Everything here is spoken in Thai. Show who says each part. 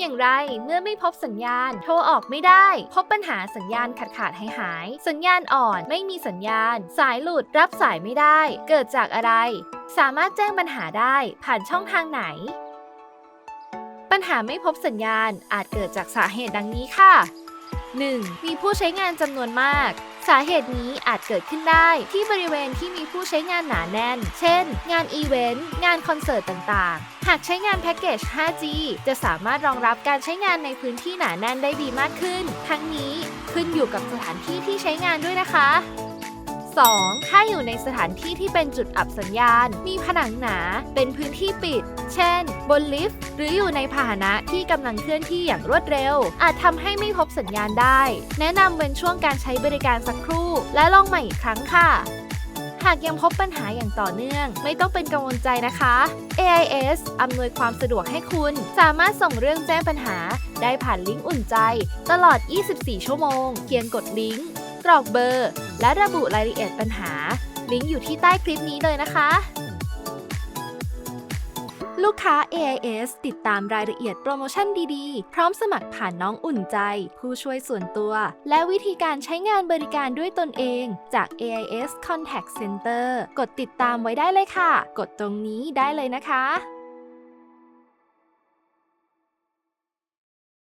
Speaker 1: ำอย่างไร เมื่อไม่พบสัญญาณ โทรออกไม่ได้ พบปัญหาสัญญาณขาดขาดหายหาย สัญญาณอ่อนไม่มีสัญญาณ สายหลุดรับสายไม่ได้ เกิดจากอะไร สามารถแจ้งปัญหาได้ผ่านช่องทางไหน ปัญหาไม่พบสัญญาณอาจเกิดจากสาเหตุดังนี้ค่ะ 1. มีผู้ใช้งานจำนวนมาก สาเหตุนี้อาจเกิดขึ้นได้ที่บริเวณที่มีผู้ใช้งานหนาแน่น เช่น งานอีเวนต์ งานคอนเสิร์ตต่างๆ หากใช้งานแพ็กเกจ 5G จะสามารถรองรับการใช้งานในพื้นที่หนาแน่นได้ดีมากขึ้น ทั้งนี้ขึ้นอยู่กับสถานที่ที่ใช้งานด้วยนะคะ 2. ถ้าอยู่ในสถานที่ที่เป็นจุดอับสัญญาณ มีผนังหนา เป็นพื้นที่ปิด เช่น บนลิฟต์ หรืออยู่ในพาหนะที่กำลังเคลื่อนที่อย่างรวดเร็ว อาจทำให้ไม่พบสัญญาณได้ แนะนำเป็นช่วงการใช้บริการสักครู่ และลองใหม่อีกครั้งค่ะหากยังพบปัญหาอย่างต่อเนื่อง ไม่ต้องเป็นกังวลใจนะคะ AIS อำนวยความสะดวกให้คุณ สามารถส่งเรื่องแจ้งปัญหา ได้ผ่านลิงก์อุ่นใจ ตลอด 24 ชั่วโมง เพียงกดลิงก์ รอกเบอร์ และระบุรายละเอียดปัญหา ลิงก์อยู่ที่ใต้คลิปนี้เลยนะคะ ลูกค้า AIS ติดตามรายละเอียดโปรโมชั่นดีๆ พร้อมสมัครผ่านน้องอุ่นใจ ผู้ช่วยส่วนตัว และวิธีการใช้งานบริการด้วยตนเองจาก AIS Contact Center กดติดตามไว้ได้เลยค่ะ กดตรงนี้ได้เลยนะคะ